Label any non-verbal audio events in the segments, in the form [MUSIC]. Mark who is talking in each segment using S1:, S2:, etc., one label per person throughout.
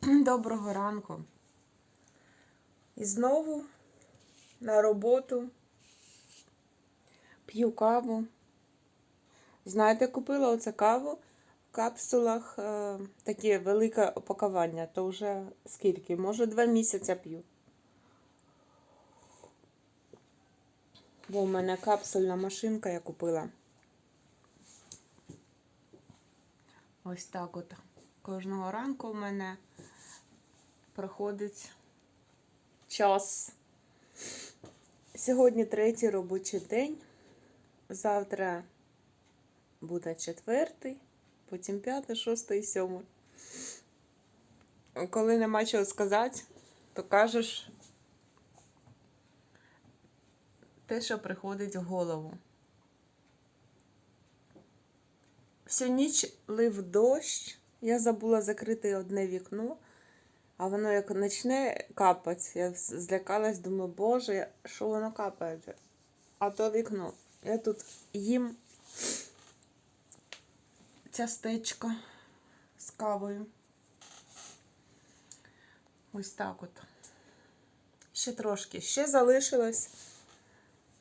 S1: [CLEARS THROAT] Доброго ранку. І знову на роботу п'ю каву. Знаєте, купила оце каву в капсулах, е, таке велике опакування, то вже скільки? Може, два місяці п'ю. Бо в мене капсульна машинка я купила. Ось так от. Кожного ранку в мене проходить час. Сьогодні третій робочий день. Завтра буде четвертий, потім п'ятий, шостий сьомий. Коли нема чого сказати, то кажеш те, що приходить в голову. Всю ніч лив дощ. Я забула закрити одне вікно, а воно як почне капати. Я злякалась, думаю, боже, що воно капає? А то вікно. Я тут їм тістечко з кавою. Ось так от. Ще трошки. Ще залишилось.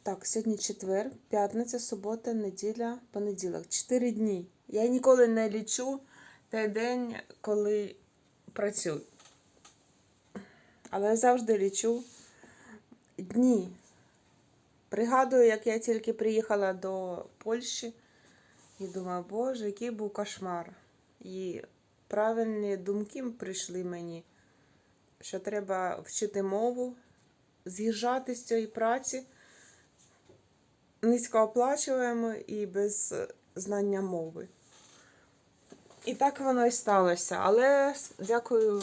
S1: Так, сьогодні четвер, п'ятниця, субота, неділя, понеділок. Чотири дні. Я ніколи не лічу той день, коли працюю. Але я завжди лічу дні. Пригадую, як я тільки приїхала до Польщі і думаю, боже, який був кошмар. І правильні думки прийшли мені, що треба вчити мову, з'їжджати з цієї праці низькооплачуємо і без знання мови. І так воно і сталося. Але дякую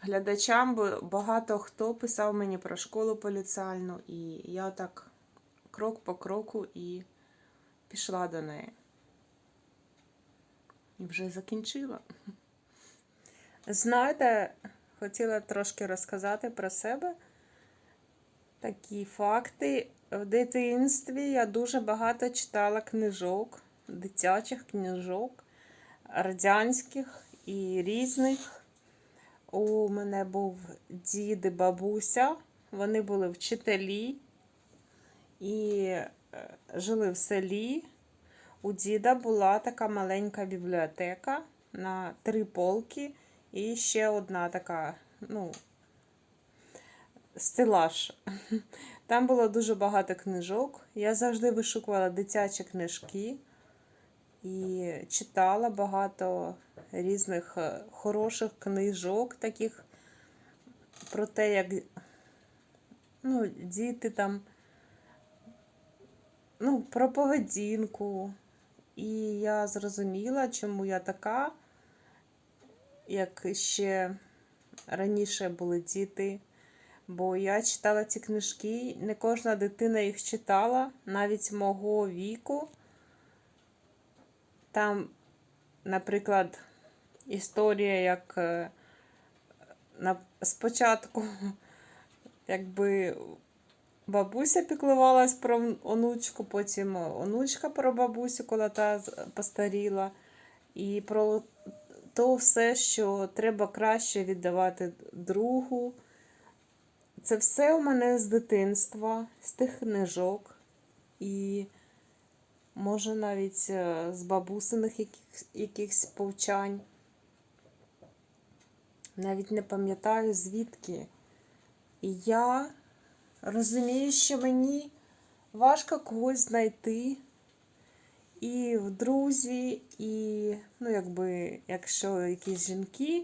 S1: глядачам, бо багато хто писав мені про школу поліціальну, і я так крок по кроку і пішла до неї. І вже закінчила. Знаєте, хотіла трошки розказати про себе такі факти. В дитинстві я дуже багато читала книжок, дитячих книжок, радянських і різних. У мене був дід і бабуся, вони були вчителі і е, жили в селі. У діда була така маленька бібліотека на три полки і ще одна така, ну, стелаж. [LAUGHS] Там було дуже багато книжок. Я завжди вишукувала дитячі книжки і читала багато різних е, хороших книжок, таких про те, як ну, діти там, ну, про поведінку. І я зрозуміла, чому я така, як ще раніше були діти. Бо я читала ці книжки, не кожна дитина їх читала, навіть мого віку. Там, наприклад, історія, як е, на, спочатку, якби бабуся піклувалась про онучку, потім онучка про бабусю, коли та постаріла, і про то все, що треба краще віддавати другу. Це все у мене з дитинства, з тих книжок, і, може, навіть е, з бабусиних яких, якихось повчань. Навіть не пам'ятаю звідки. І я розумію, що мені важко когось знайти і в друзі, і, ну, якби, якщо якісь жінки,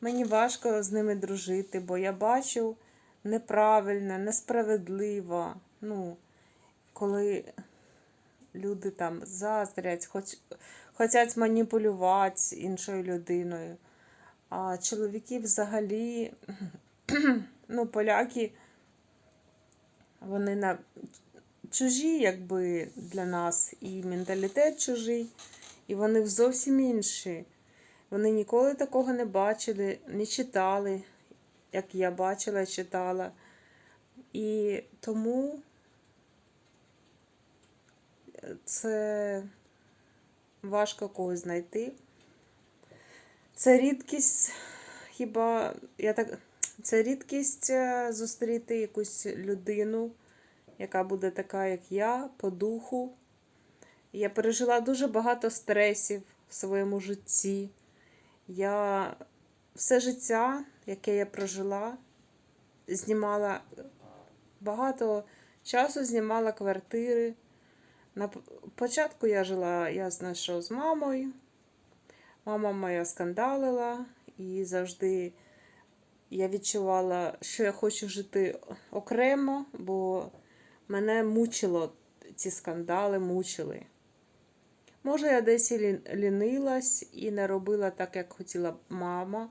S1: мені важко з ними дружити, бо я бачу неправильне, несправедливо. Ну, коли люди там заздрять, хоч, хочуть маніпулювати іншою людиною. А чоловіки взагалі, [CLEARS THROAT] ну, поляки, вони на чужі, якби для нас, і менталітет чужий, і вони зовсім інші. Вони ніколи такого не бачили, не читали як я бачила, читала. І тому це важко когось знайти. Це рідкість хіба я так. Це рідкість е, зустріти якусь людину, яка буде така, як я, по духу. Я пережила дуже багато стресів в своєму житті. Я все життя, яке я прожила, знімала багато часу, знімала квартири. На початку я жила, ясно, що з мамою. Мама моя скандалила, і завжди я відчувала, що я хочу жити окремо, бо мене мучило ці скандали, мучили. Може, я десь і лінилась і не робила так, як хотіла мама,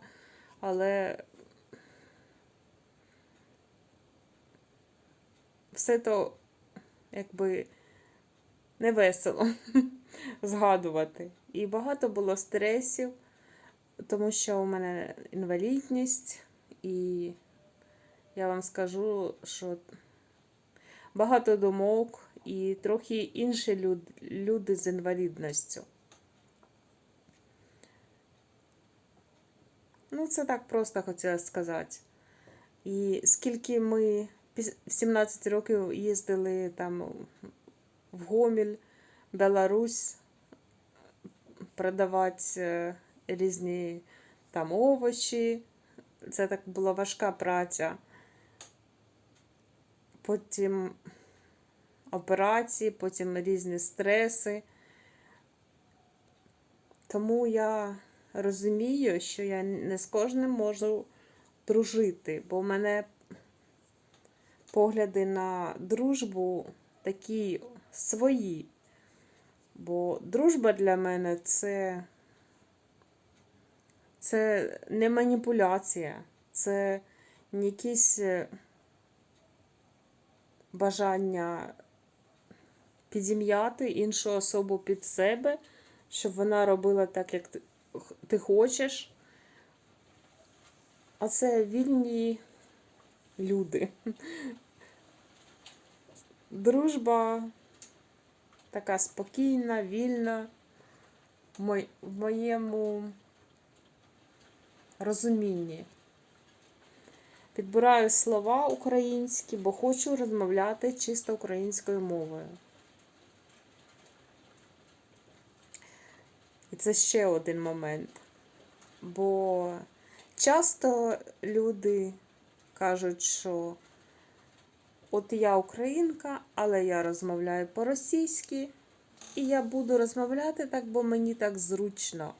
S1: але все то якби не весело [LAUGHS] згадувати. І багато було стресів, тому що у мене інвалідність, і я вам скажу, що багато думок і трохи інші люд, люди з інвалідністю. Ну, це так просто хотіла сказати. І скільки ми в 17 років їздили там в Гоміль, Беларусь, продавати е, різні там овочі. Це так була важка праця. Потім операції, потім різні стреси. Тому я розумію, що я не з кожним можу дружити, бо в мене погляди на дружбу такі свої. Бо дружба для мене це, це не маніпуляція, це не якісь е, бажання підім'яти іншу особу під себе, щоб вона робила так, як ти хочеш. А це вільні люди. [LAUGHS] Дружба така спокійна, вільна в моєму розумінні. Підбираю слова українські, бо хочу розмовляти чисто українською мовою. І це ще один момент. Бо часто люди кажуть, що от я українка, але я розмовляю по-російськи, і я буду розмовляти так, бо мені так зручно.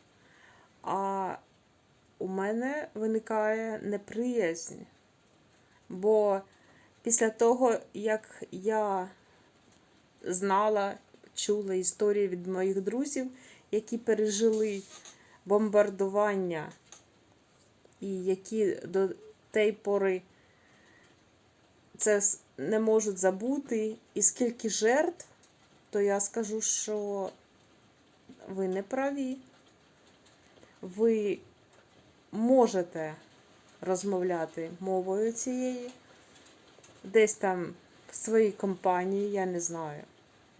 S1: А у мене виникає неприязнь. Бо після того, як я знала, чула історії від моїх друзів, які пережили бомбардування, і які до тієї пори це не можуть забути, і скільки жертв, то я скажу, що ви не праві. Ви можете розмовляти мовою цієї, десь там в своїй компанії, я не знаю.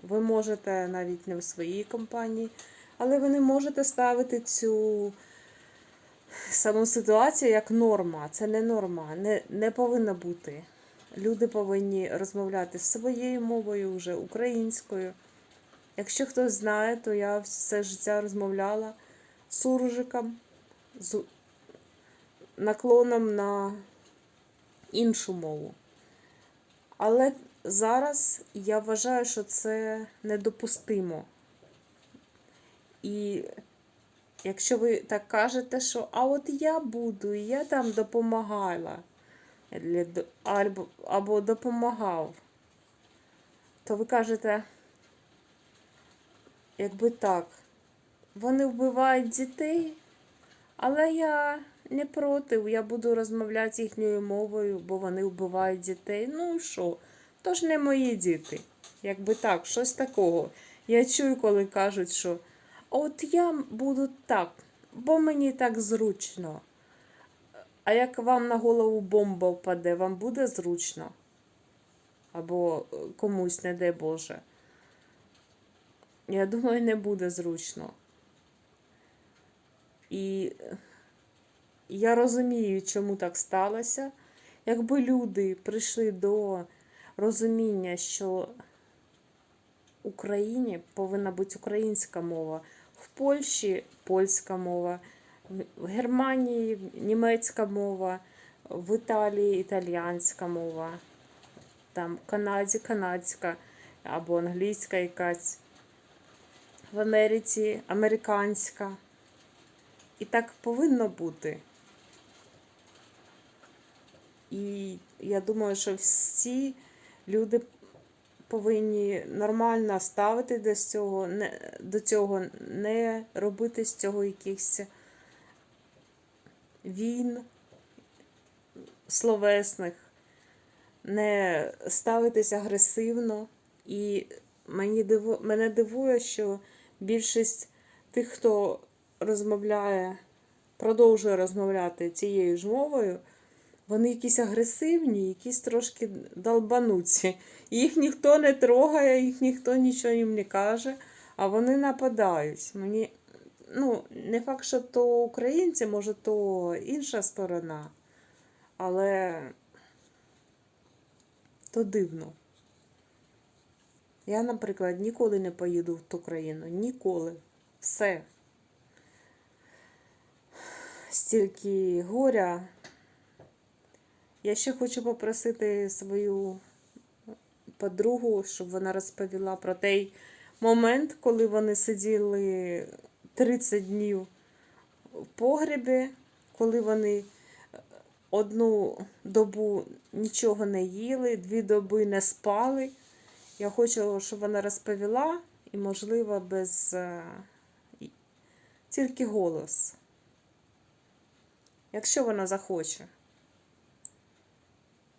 S1: Ви можете навіть не в своїй компанії, але ви не можете ставити цю саму ситуацію як норма. Це не норма, не, не повинна бути. Люди повинні розмовляти своєю мовою, вже українською. Якщо хтось знає, то я все життя розмовляла суржиком, з наклоном на іншу мову. Але зараз я вважаю, що це недопустимо. І якщо ви так кажете, що а от я буду, і я там допомагала, або, допомагав, то ви кажете, якби так, вони вбивають дітей, але я не проти, я буду розмовляти їхньою мовою, бо вони вбивають дітей. Ну і що? То ж не мої діти. Якби так, щось такого. Я чую, коли кажуть, що от я буду так, бо мені так зручно. А як вам на голову бомба впаде, вам буде зручно? Або е, комусь, не дай Боже. Я думаю, не буде зручно. І я розумію, чому так сталося. Якби люди прийшли до розуміння, що Україні повинна бути українська мова, в Польщі польська мова, в Германії німецька мова, в Італії італіянська мова, там в Канаді канадська або англійська якась, в Америці американська. І так повинно бути. І я думаю, що всі люди повинні нормально ставити до цього, не, до цього, не робити з цього якихось війн словесних, не ставитись агресивно. І мені диву, мене дивує, що більшість тих, хто розмовляє, продовжує розмовляти цією ж мовою, вони якісь агресивні, якісь трошки долбануці. Їх ніхто не трогає, їх ніхто нічого їм не каже, а вони нападають. Мені, ну, не факт, що то українці, може, то інша сторона, але то дивно. Я, наприклад, ніколи не поїду в ту країну. Ніколи. Все. Стільки горя. Я ще хочу попросити свою подругу, щоб вона розповіла про той момент, коли вони сиділи 30 днів в погребі, коли вони одну добу нічого не їли, дві доби не спали. Я хочу, щоб вона розповіла, і, можливо, без е, тільки голос. Якщо вона захоче.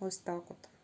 S1: Ось так от.